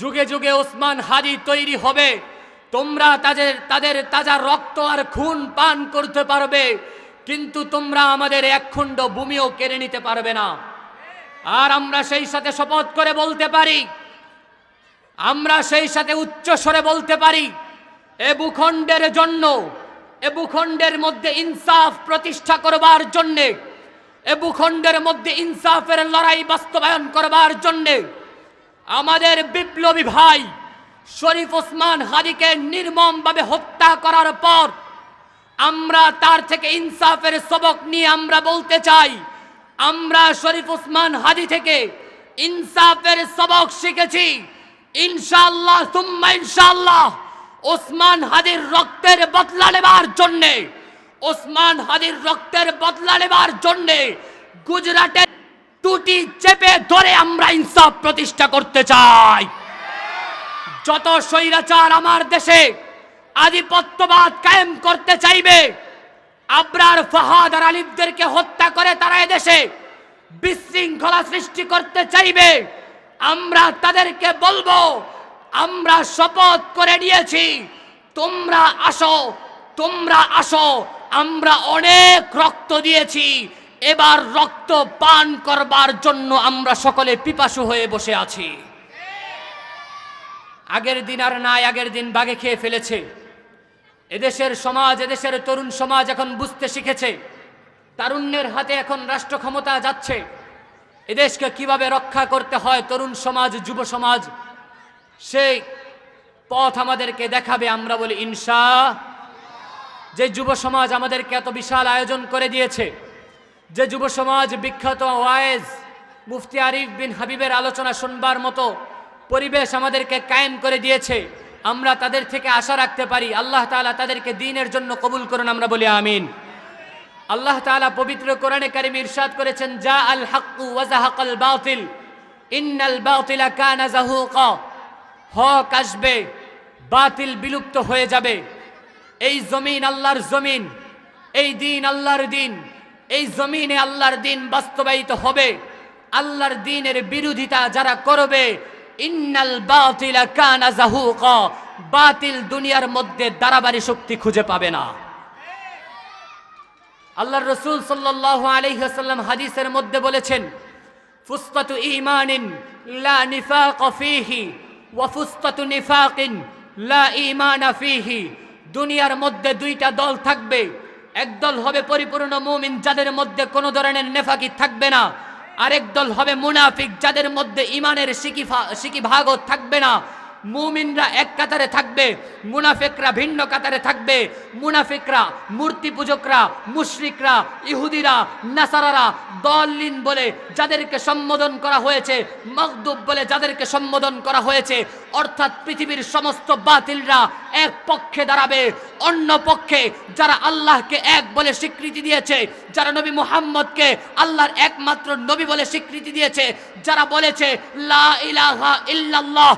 যুগে যুগে ওসমান হাদি তৈরি হবে। তোমরা তাদের তাদের তাজা রক্ত আর খুন পান করতে পারবে, কিন্তু তোমরা আমাদের এক খণ্ড ভূমিও কেড়ে নিতে পারবে না। আর আমরা সেই সাথে শপথ করে বলতে পারি, আমরা সেই সাথে উচ্চ স্বরে বলতে পারি, এ ভূখণ্ডের জন্য, এ ভূখণ্ডের মধ্যে ইনসাফ প্রতিষ্ঠা করবার জন্যে, এ ভূখণ্ডের মধ্যে ইনসাফের লড়াই বাস্তবায়ন করবার জন্যে আমাদের বিপ্লবী ভাই শরীফ ওসমান হাদিকে নির্মমভাবে হত্যা করার পর আমরা তার থেকে ইনসাফের সবক নিয়ে আমরা বলতে চাই, আমরা শরীফ ওসমান হাদি থেকে ইনসাফের সবক শিখেছি। ইনশাআল্লাহ তুম্মা ইনশাআল্লাহ ওসমান হাদির রক্তের বদলা নেবার জন্যে, ওসমান হাদির রক্তের বদলা নেবার জন্যে গুজরাটের টুটি চেপে ধরে আমরা ইনসাফ প্রতিষ্ঠা করতে চাই। যত স্বৈরাচার আমার দেশে আধিপত্যবাদ কায়েম করতে চাইবে, আবরার ফাহাদ আর আলিফদেরকে হত্যা করে তারা এদেশে বিশৃঙ্খলা সৃষ্টি করতে চাইবে, আমরা তাদেরকে বলব, আমরা শপথ করে নিয়েছি, তোমরা আসো তোমরা আসো, আমরা অনেক রক্ত দিয়েছি এবার রক্ত পান করবার জন্য আমরা সকলে পিপাসু হয়ে বসে আছি। আগের দিন আর নাই, আগের দিন বাগে খেয়ে ফেলেছে। এদেশের সমাজ, এদেশের তরুণ সমাজ এখন বুঝতে শিখেছে। তারুণ্যের হাতে এখন রাষ্ট্র ক্ষমতা যাচ্ছে। এদেশকে কীভাবে রক্ষা করতে হয় তরুণ সমাজ, যুব সমাজ সেই পথ আমাদেরকে দেখাবে আমরা বলি, ইনশা, যে যুব সমাজ আমাদেরকে এত বিশাল আয়োজন করে দিয়েছে। যে যুব সমাজ বিখ্যাত ওয়াইজ মুফতি আরিফ বিন হাবিবের আলোচনা শুনবার মতো পরিবেশ আমাদেরকে কায়েম করে দিয়েছে। আমরা তাদের থেকে আশা রাখতে পারি, আল্লাহ তাআলা তাদেরকে দিনের জন্য কবুল করুন, আমরা বলি আমিন। আল্লাহ তাআলা পবিত্র কোরআনে কারিম ইরশাদ করেছেন, যা আল হাক্কু ওয়াজাহাকাল বাতিল, ইন্নাল বাতিলা কানা জাহুকা হক আসবে, বাতিল বিলুপ্ত হয়ে যাবে। এই জমিন আল্লাহর জমিন, এই দিন আল্লাহর দিন। এই জমিনে আল্লাহর দিন বাস্তবায়িত হবে। আল্লাহর দিনের বিরোধিতা যারা করবে, ইন্নাল বাতিলা কানা জাহুকা, বাতিল দুনিয়ার মধ্যে দারাবারি শক্তি খুঁজে পাবে না। আল্লাহর রসুল সাল্লাল্লাহু আলাইহি ওয়াসাল্লাম হাদিসের মধ্যে বলেছেন ফুসতাতু ঈমানিন লা নিফাক ফীহি ওয়া ফুসতাতু নিফাকিন লা ঈমানা ফীহি। দুনিয়ার মধ্যে দুইটা দল থাকবে একদল হবে পরিপূর্ণ মুমিন যাদের মধ্যে কোনো ধরনের নেফাকি থাকবে না। আরেক দল হবে মুনাফিক যাদের মধ্যে ইমানের সিকি সিকি ভাগও থাকবে না। মুমিনরা এক কাতারে থাকবে, মুনাফিকরা ভিন্ন কাতারে থাকবে, মুনাফিকরা, মূর্তি পূজকরা, মুশরিকরা, ইহুদিরা, নাসারারা দলিন বলে যাদেরকে সম্বোধন করা হয়েছে মকদুব বলে যাদেরকে সম্বোধন করা হয়েছে, অর্থাৎ পৃথিবীর সমস্ত বাতিলরা এক পক্ষে দাঁড়াবে, অন্য পক্ষে যারা আল্লাহকে এক বলে স্বীকৃতি দিয়েছে, যারা নবী মুহাম্মদকে আল্লাহর একমাত্র নবী বলে স্বীকৃতি দিয়েছে, যারা বলেছে, লা ইলাহা ইল্লাল্লাহ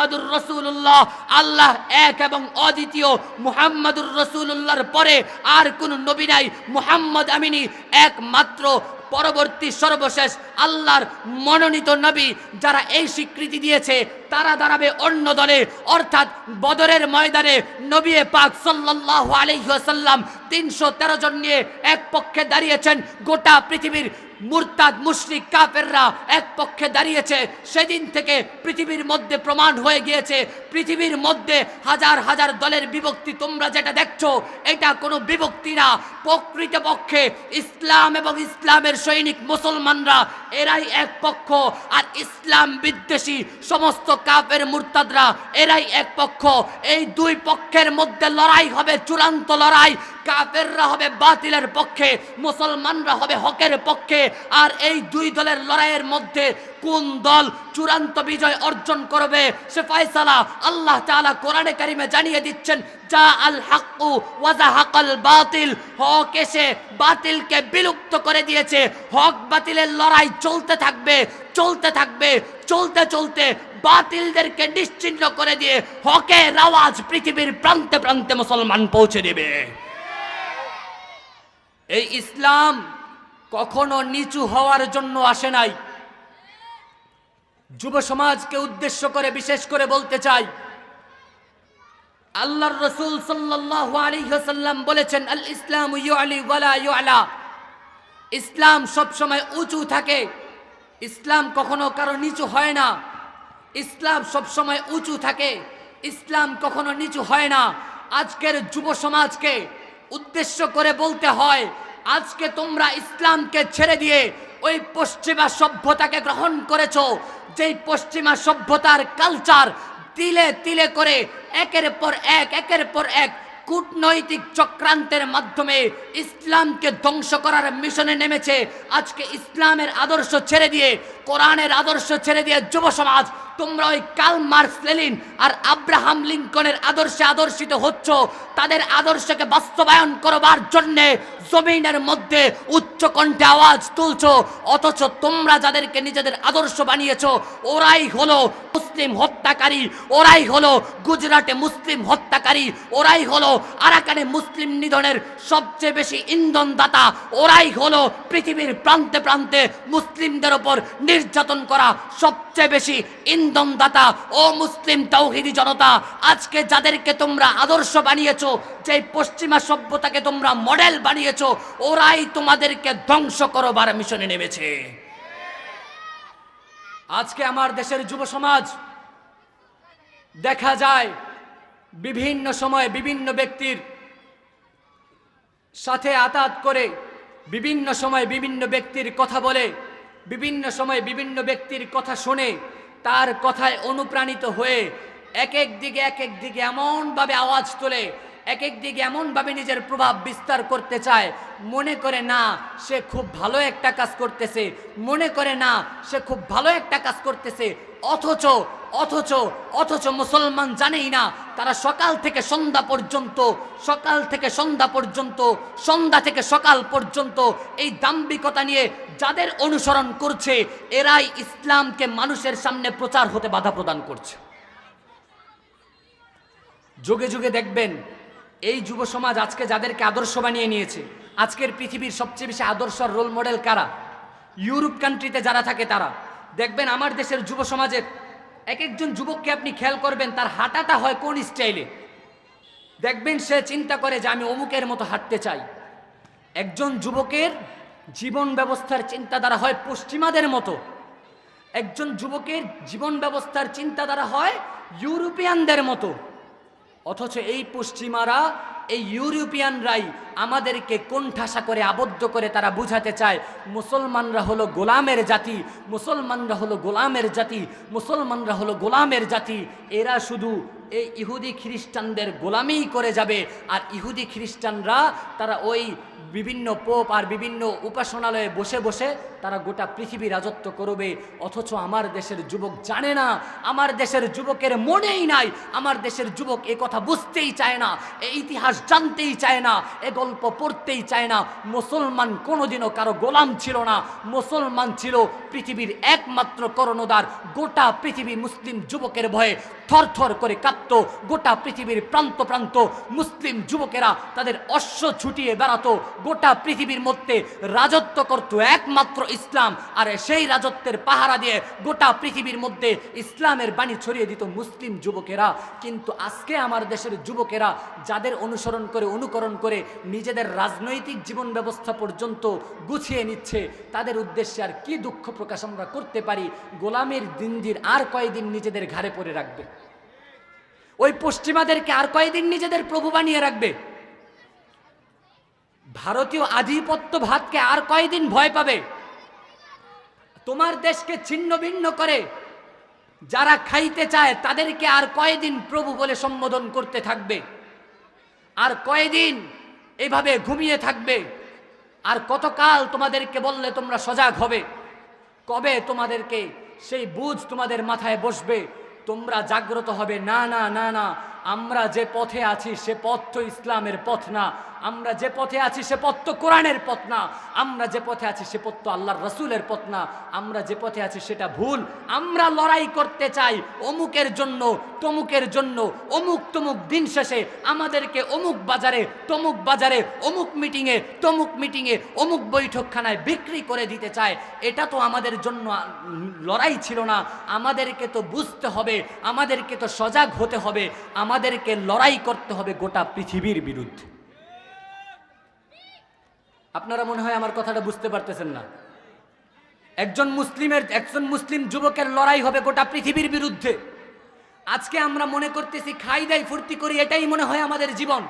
মুহাম্মাদুর রাসূলুল্লাহ, আল্লাহ এক এবং অদ্বিতীয় মুহাম্মাদুর রাসূলুল্লাহর পরে আর কোন নবী নাই। মুহাম্মদ আমিনী একমাত্র পরবর্তী সর্বশেষ আল্লাহর মনোনীত নবী যারা এই স্বীকৃতি দিয়েছে, তারা দাঁড়াবে অন্য দলে। অর্থাৎ বদরের ময়দানে নবী পাক সাল্লাল্লাহু আলাইহি ওয়াসাল্লাম তিনশো তেরো জন নিয়ে এক পক্ষে দাঁড়িয়েছেন। গোটা পৃথিবীর মুরতাদ মুশরিক কাফেররা এক পক্ষে দাঁড়িয়েছে। সেদিন থেকে পৃথিবীর মধ্যে প্রমাণ হয়ে গিয়েছে। পৃথিবীর মধ্যে হাজার হাজার দলের বিভক্তি তোমরা যেটা দেখছ, এটা কোনো বিভক্তি না। প্রকৃতপক্ষে ইসলাম এবং ইসলামের সৈনিক মুসলমানরা এরাই এক পক্ষ, আর ইসলাম বিদ্বেষী সমস্ত কাফের মুরতাদরা এরাই এক পক্ষ। এই দুই পক্ষের মধ্যে লড়াই হবে, চূড়ান্ত লড়াই। কাফেররা হবে বাতিলের পক্ষে, মুসলমানরা হবে হকের পক্ষে। আর এই দুই দলের লড়াইয়ের মধ্যে কোন দল চূড়ান্ত বিজয় অর্জন করবে, সে ফয়সালা আল্লাহ তাআলা কোরআনে কারিমে জানিয়ে দিচ্ছেন, যা আল হাক্কু ওয়াজাহাকাল বাতিল। হক এসে বাতিলকে বিলুপ্ত করে দিয়েছে। হক বাতিলের লড়াই চলতে থাকবে চলতে থাকবে, চলতে চলতে বাতিলদেরকে নিশ্চিহ্ন করে দিয়ে হকের আওয়াজ পৃথিবীর প্রান্তে প্রান্তে মুসলমান পৌঁছে দেবে। এই ইসলাম কখনো নিচু হওয়ার জন্য আসে নাই। যুব সমাজকে উদ্দেশ্য করে, বিশেষ করে বলতে চাই, আল্লাহর রসুল আলাইহি ওয়াসাল্লাম বলেছেন আল ইসলাম ইউআলি ওয়ালা ইউআলা। ইসলাম সবসময় উঁচু থাকে। ইসলাম কখনো কারও নিচু হয় না। ইসলাম সবসময় উঁচু থাকে। ইসলাম কখনো নিচু হয় না। আজকের যুব সমাজকে উদ্দেশ্য করে বলতে হয়, আজকে তোমরা ইসলামকে ছেড়ে দিয়ে ওই পশ্চিমা সভ্যতাকে গ্রহণ করেছ, যেই পশ্চিমা সভ্যতার কালচার তিলে তিলে করে একের পর এক, একের পর এক কূটনৈতিক চক্রান্তের মাধ্যমে ইসলামকে ধ্বংস করার মিশনে নেমেছে। আজকে ইসলামের আদর্শ ছেড়ে দিয়ে, কোরআনের আদর্শ ছেড়ে দিয়ে যুব সমাজ তোমরা ওই কাল মার্কস লেলিন আর আব্রাহাম লিঙ্কনের আদর্শে আদর্শিত হচ্ছ। তাদের আদর্শকে বাস্তবায়ন করবার জন্যে জমিনের মধ্যে উচ্চ কণ্ঠে আওয়াজ তুলছো। অথচ তোমরা যাদেরকে নিজেদের আদর্শ বানিয়েছ, ওরাই হলো মুসলিম হত্যাকারী, ওরাই হলো গুজরাটে মুসলিম হত্যাকারী, ওরাই হলো আরাকানে মুসলিম নিধনের সবচেয়ে বেশি ইন্ধনদাতা, ওরাই হলো পৃথিবীর প্রান্তে প্রান্তে মুসলিমদের ওপর নির্যাতন করা সবচেয়ে বেশি ইন্ধনদাতা ও মুসলিম তৌহিদি জনতা, আজকে যাদেরকে তোমরা আদর্শ বানিয়েছো যে পশ্চিমা সভ্যতাকে তোমরা মডেল বানিয়েছো, ওরাই তোমাদেরকে ধ্বংস করবার মিশনে নেমেছে। আজকে আমার দেশের যুব সমাজ, দেখা যায় বিভিন্ন সময়ে বিভিন্ন ব্যক্তির সাথে আতাত করে বিভিন্ন সময় বিভিন্ন ব্যক্তির কথা বলে, বিভিন্ন সময় বিভিন্ন ব্যক্তির কথা শুনে তার কথায় অনুপ্রাণিত হয়ে এক এক দিকে এক এক দিকে এমনভাবে আওয়াজ তোলে এক এক দিকে এমনভাবে নিজের প্রভাব বিস্তার করতে চায়। মনে করে না, সে খুব ভালো একটা কাজ করতেছে। মনে করে না, সে খুব ভালো একটা কাজ করতেছে। অথচ অথচ অথচ মুসলমান জানেই না, তারা সকাল থেকে সন্ধ্যা পর্যন্ত, সকাল থেকে সন্ধ্যা পর্যন্ত, সন্ধ্যা থেকে সকাল পর্যন্ত এই দাম্ভিকতা নিয়ে যাদের অনুসরণ করছে, এরাই ইসলামকে মানুষের সামনে প্রচার হতে বাধা প্রদান করছে। যুগে যুগে দেখবেন এই যুব সমাজ আজকে যাদেরকে আদর্শ বানিয়ে নিয়েছে, আজকের পৃথিবীর সবচেয়ে বেশি আদর্শ রোল মডেল কারা? ইউরোপ কান্ট্রিতে যারা থাকে তারা। দেখবেন আমার দেশের যুব সমাজের এক একজন যুবককে আপনি খেয়াল করবেন, তার হাঁটাটা হয় কোন স্টাইলে দেখবেন সে চিন্তা করে যে আমি অমুকের মতো হাঁটতে চাই। একজন যুবকের জীবন ব্যবস্থার চিন্তাধারা হয় পশ্চিমাদের মতো। একজন যুবকের জীবন ব্যবস্থার চিন্তাধারা হয় ইউরোপিয়ানদের মতো। অথচ এই পশ্চিমারা এই ইউরোপিয়ানরাই আমাদেরকে কোণঠাসা করে আবদ্ধ করে তারা বুঝাতে চায়, মুসলমানরা হলো গোলামের জাতি, মুসলমানরা হলো গোলামের জাতি, মুসলমানরা হলো গোলামের জাতি। এরা শুধু এই ইহুদি খ্রিস্টানদের গোলামিই করে যাবে, আর ইহুদি খ্রিস্টানরা তারা ওই বিভিন্ন পোপ আর বিভিন্ন উপাসনালয়ে বসে বসে তারা গোটা পৃথিবী রাজত্ব করবে। অথচ আমার দেশের যুবক জানে না, আমার দেশের যুবকের মনেই নাই, আমার দেশের যুবক এ কথা বুঝতেই চায় না। এই ইতিহাস জানতেই চায় না, এ গল্প পড়তেই চায় না। মুসলমান কোনোদিনও কারও গোলাম ছিল না। মুসলমান ছিল পৃথিবীর একমাত্র করণদার গোটা পৃথিবী মুসলিম যুবকের ভয়ে থরথর করে কাঁপত। গোটা পৃথিবীর প্রান্ত প্রান্ত মুসলিম যুবকেরা তাদের অশ্ব ছুটিয়ে বেড়াতো। গোটা পৃথিবীর মধ্যে রাজত্ব করত একমাত্র ইসলাম। আর সেই রাজত্বের পাহারা দিয়ে গোটা পৃথিবীর মধ্যে ইসলামের বাণী ছড়িয়ে দিত মুসলিম যুবকেরা। কিন্তু আজকে আমার দেশের যুবকেরা, যাদের অনুসরণ করে, অনুকরণ করে নিজেদের রাজনৈতিক জীবন ব্যবস্থা পর্যন্ত গুছিয়ে নিচ্ছে। তাদের উদ্দেশ্যে আর কি দুঃখ প্রকাশ আমরা করতে পারি, গোলামের দিনদির আর কয়দিন নিজেদের ঘাড়ে পড়ে রাখবে? ওই পশ্চিমাদেরকে আর কয়দিন নিজেদের প্রভু বানিয়ে রাখবে? ভারতীয় আধিপত্য ভাতকে আর কয়দিন ভয় পাবে? তোমার দেশকে ছিন্ন ভিন্ন করে। যারা খাইতে চায় তাদেরকে আর কয়দিন প্রভু বলে সম্বোধন করতে থাকবে? আর কয়দিন এভাবে ঘুমিয়ে থাকবে? আর কতকাল তোমাদেরকে বললে তোমরা সজাগ হবে? কবে তোমাদেরকে সেই বুঝ তোমাদের মাথায় বসবে? তোমরা জাগ্রত হবে, না না না না। আমরা যে পথে আছি, সে পথ তো ইসলামের পথ না। আমরা যে পথে আছি, সে পথ তো কোরআনের পথ না। আমরা যে পথে আছি, সে পথ তো আল্লাহর রসুলের পথ না। আমরা যে পথে আছি, সেটা ভুল। আমরা লড়াই করতে চাই অমুকের জন্য, তমুকের জন্য। অমুক তমুক দিন শেষে আমাদেরকে অমুক বাজারে, তমুক বাজারে, অমুক মিটিংয়ে, তমুক মিটিংয়ে, অমুক বৈঠকখানায় বিক্রি করে দিতে চায়। এটা তো আমাদের জন্য লড়াই ছিল না। আমাদেরকে তো বুঝতে হবে, আমাদেরকে তো সজাগ হতে হবে। আমাদেরকে লড়াই করতে হবে গোটা পৃথিবীর বিরুদ্ধে। আপনারা মনে হয় আমার কথাটা বুঝতে পারতেছেন না। একজন মুসলিমের, একজন মুসলিম যুবকের লড়াই হবে গোটা পৃথিবীর বিরুদ্ধে। আজকে আমরা মনে করতেছি খাই দাই ফুর্তি করি, এটাই মনে হয় আমাদের জীবন।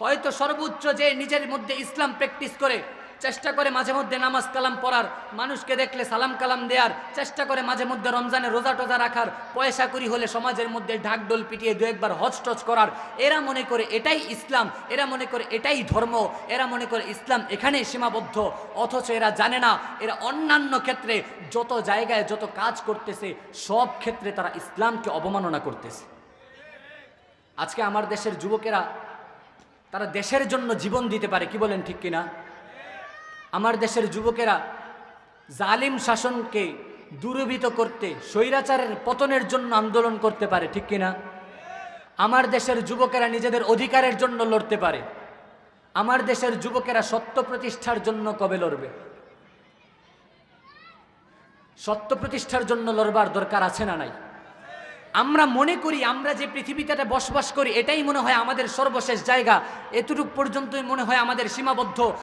হয়তো সর্বোচ্চ যে নিজের মধ্যে ইসলাম প্র্যাকটিস করে চেষ্টা করে মাঝে মধ্যে নামাজ কালাম পড়ার, মানুষকে দেখলে সালাম কালাম দেওয়ার চেষ্টা করে মাঝে মধ্যে রমজানে রোজা টোজা রাখার, পয়সা করি হলে সমাজের মধ্যে ঢাকডোল পিটিয়ে দু একবার হজ টজ করার। এরা মনে করে এটাই ইসলাম, এরা মনে করে এটাই ধর্ম, এরা মনে করে ইসলাম এখানেই সীমাবদ্ধ। অথচ এরা জানে না, এরা অন্যান্য ক্ষেত্রে যত জায়গায় যত কাজ করতেছে, সব ক্ষেত্রে তারা ইসলামকে অবমাননা করতেছে। আজকে আমার দেশের যুবকেরা, তারা দেশের জন্য জীবন দিতে পারে, কি বলেন ঠিক কিনা? আমার দেশের যুবকেরা জালিম শাসনকে দূরীভূত করতে, স্বৈরাচারের পতনের জন্য আন্দোলন করতে পারে, ঠিক কিনা? আমার দেশের যুবকেরা নিজেদের অধিকারের জন্য লড়তে পারে। আমার দেশের যুবকেরা সত্য প্রতিষ্ঠার জন্য কবে লড়বে? সত্য প্রতিষ্ঠার জন্য লড়বার দরকার আছে না নাই? আমরা মনে করি, আমরা যে পৃথিবীতে বসবাস করি, এটাই মনে হয় আমাদের সর্বশেষ জায়গা। এতটুক পর্যন্তই মনে হয় আমাদের সীমাবদ্ধ।